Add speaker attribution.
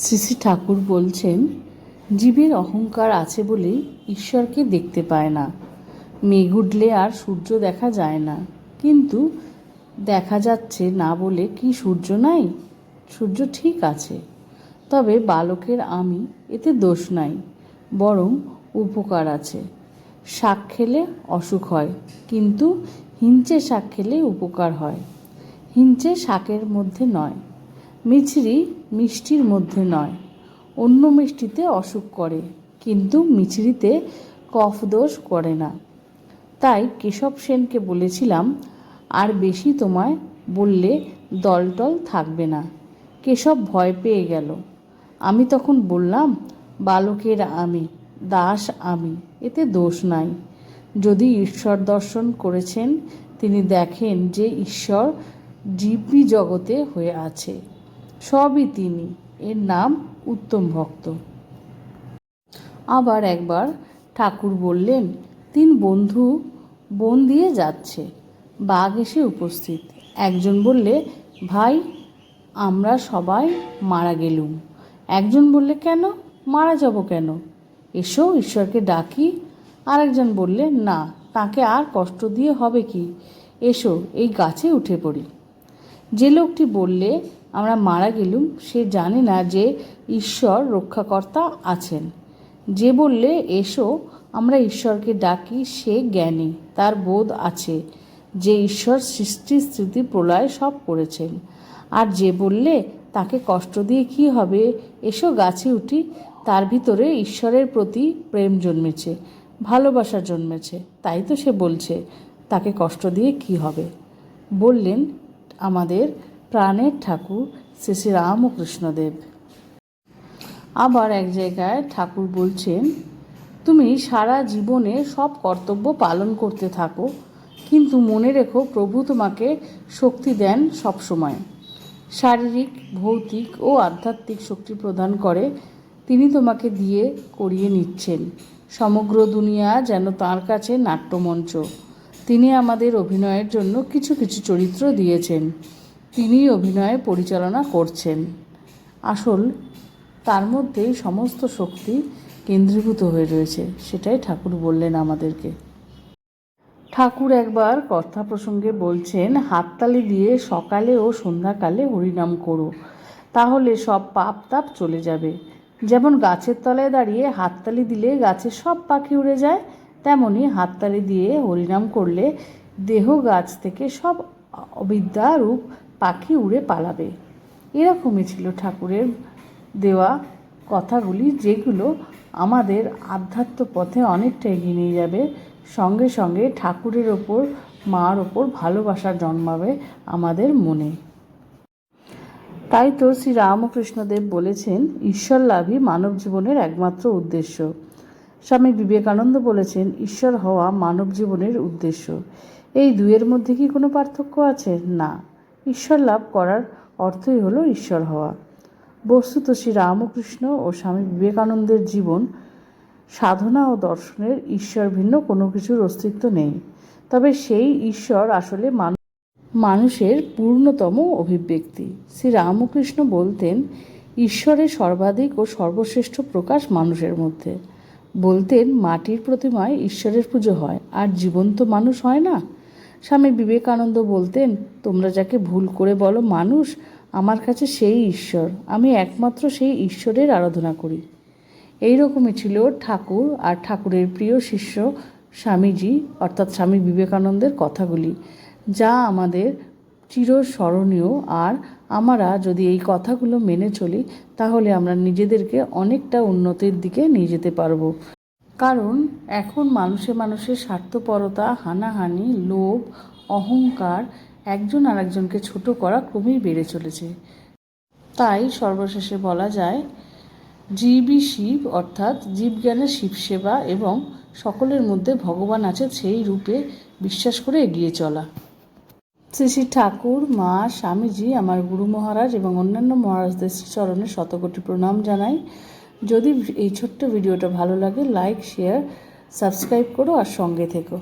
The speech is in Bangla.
Speaker 1: শ্রী ঠাকুর বলছেন, জীবের অহংকার আছে বলেই ঈশ্বরকে দেখতে পায় না। মেঘ উঠলে আর সূর্য দেখা যায় না। কিন্তু দেখা যাচ্ছে না বলে কি সূর্য নাই? সূর্য ঠিক আছে। তবে বালকের আমি এতে দোষ নাই, বরং উপকার আছে। শাক খেলে অসুখ হয়, কিন্তু হিঞ্চে শাক খেলে উপকার হয়। হিঞ্চে শাকের মধ্যে নয়। মিছরি মিষ্টির মধ্যে নয়। অন্য মিষ্টিতে অসুখ করে, কিন্তু মিছরিতে কফ দোষ করে না। তাই কেশব সেনকে বলেছিলাম, আর বেশি তোমায় বললে দলটল থাকবে না। কেশব ভয় পেয়ে গেল। আমি তখন বললাম, বালকের আমি, দাস আমি, এতে দোষ নাই। যদি ঈশ্বর দর্শন করেছেন, তিনি দেখেন যে ঈশ্বর জীবী জগতে হয়ে আছে। সবই তিনি। এর নাম উত্তম ভক্ত। আবার একবার ঠাকুর বললেন, তিন বন্ধু বন দিয়ে যাচ্ছে, বাঘ এসে উপস্থিত। একজন বললে, ভাই, আমরা সবাই মারা গেলুম। একজন বললে, কেন? মারা যাব কেন? এসো, ঈশ্বরকে ডাকি। আরেকজন বললে, না, তাকে আর কষ্ট দিয়ে হবে কি? এসো, এই গাছে উঠে পড়ি। যে লোকটি বললে আমরা মারা গেলুম, সে জানে না যে ঈশ্বর রক্ষাকর্তা আছেন। যে বললে, এসো, আমরা ঈশ্বরকে ডাকি, সে জ্ঞানী, তার বোধ আছে যে ঈশ্বর সৃষ্টি স্থিতি প্রলয় সব করেছেন। আর যে বললে, তাকে কষ্ট দিয়ে কি হবে? এসো গাছে উঠি, তার ভিতরে ঈশ্বরের প্রতি প্রেম জন্মেছে, ভালোবাসা জন্মেছে, তাই তো সে বলছে, তাকে কষ্ট দিয়ে কি হবে? বললেন আমাদের প্রাণের ঠাকুর শ্রী শ্রী রামকৃষ্ণদেব। আবার এক জায়গায় ঠাকুর বলছেন, তুমি সারা জীবনে সব কর্তব্য পালন করতে থাকো, কিন্তু মনে রেখো প্রভু তোমাকে শক্তি দেন সবসময়। শারীরিক, ভৌতিক ও আধ্যাত্মিক শক্তি প্রদান করে তিনি তোমাকে দিয়ে করিয়ে নিচ্ছেন। সমগ্র দুনিয়া যেন তার কাছে নাট্যমঞ্চ। তিনি আমাদের অভিনয়ের জন্য কিছু কিছু চরিত্র দিয়েছেন। তিনি অভিনয়ে পরিচালনা করছেন। আসল, তার মধ্যেই সমস্ত শক্তি কেন্দ্রীভূত হয়ে রয়েছে, সেটাই ঠাকুর বললেন আমাদেরকে। ঠাকুর একবার কথা প্রসঙ্গে বলছেন, হাততালি দিয়ে সকালে ও সন্ধ্যাকালে হরিনাম করো, তাহলে সব পাপ তাপ চলে যাবে। যেমন গাছের তলায় দাঁড়িয়ে হাততালি দিলে গাছের সব পাখি উড়ে যায়, তেমনি হাততালি দিয়ে হরিনাম করলে দেহ গাছ থেকে সব অবিদ্যা রূপ পাখি উড়ে পালাবে। এরকমই ছিল ঠাকুরের দেওয়া কথাগুলি, যেগুলো আমাদের আধ্যাত্ম পথে অনেকটা এগিয়ে নিয়ে যাবে। সঙ্গে সঙ্গে ঠাকুরের ওপর, মার ওপর ভালোবাসা জন্মাবে আমাদের মনে। তাই তো শ্রী রামকৃষ্ণদেব বলেছেন ঈশ্বর লাভই মানব জীবনের একমাত্র উদ্দেশ্য। স্বামী বিবেকানন্দ বলেছেন, ঈশ্বর হওয়া মানব জীবনের উদ্দেশ্য। এই দুয়ের মধ্যে কি কোনো পার্থক্য আছে? না। ঈশ্বর লাভ করার অর্থই হলো ঈশ্বর হওয়া। বস্তুত শ্রী রামকৃষ্ণ ও স্বামী বিবেকানন্দের জীবন, সাধনা ও দর্শনের ঈশ্বর ভিন্ন কোনো কিছুর অস্তিত্ব নেই। তবে সেই ঈশ্বর আসলে মানুষের পূর্ণতম অভিব্যক্তি। শ্রী রামকৃষ্ণ বলতেন ঈশ্বরের সর্বাধিক ও সর্বশ্রেষ্ঠ প্রকাশ মানুষের মধ্যে। বলতেন, মাটির প্রতিমায় ঈশ্বরের পুজো হয়, আর জীবন্ত মানুষ হয় না? স্বামী বিবেকানন্দ বলতেন, তোমরা যাকে ভুল করে বলো মানুষ, আমার কাছে সেই ঈশ্বর। আমি একমাত্র সেই ঈশ্বরের আরাধনা করি। এই রকমই ছিল ঠাকুর আর ঠাকুরের প্রিয় শিষ্য স্বামীজি, অর্থাৎ স্বামী বিবেকানন্দের কথাগুলি। যা আমাদের চিরস্মরণীয় আর আমরা যদি এই কথাগুলো মেনে চলি, তাহলে আমরা নিজেদেরকে অনেকটা উন্নতির দিকে নিয়ে যেতে পারব। কারণ এখন মানুষে মানুষের স্বার্থপরতা, হানাহানি, লোভ, অহংকার একজন আরেকজনকে ছোট করা ক্রমেই বেড়ে চলেছে। তাই সর্বশেষে বলা যায়, জীবই শিব অর্থাৎ জীবজ্ঞানের শিব সেবা এবং সকলের মধ্যে ভগবান আছে সেই রূপে বিশ্বাস করে এগিয়ে চলা। শ্রী শ্রী ঠাকুর, মা, স্বামীজি, আমার গুরু মহারাজ এবং অন্যান্য মহারাজদের চরণে শতকোটি প্রণাম জানাই। যদি এই ছোট্ট ভিডিওটা ভালো লাগে লাইক শেয়ার সাবস্ক্রাইব করো আর সঙ্গে থেকো।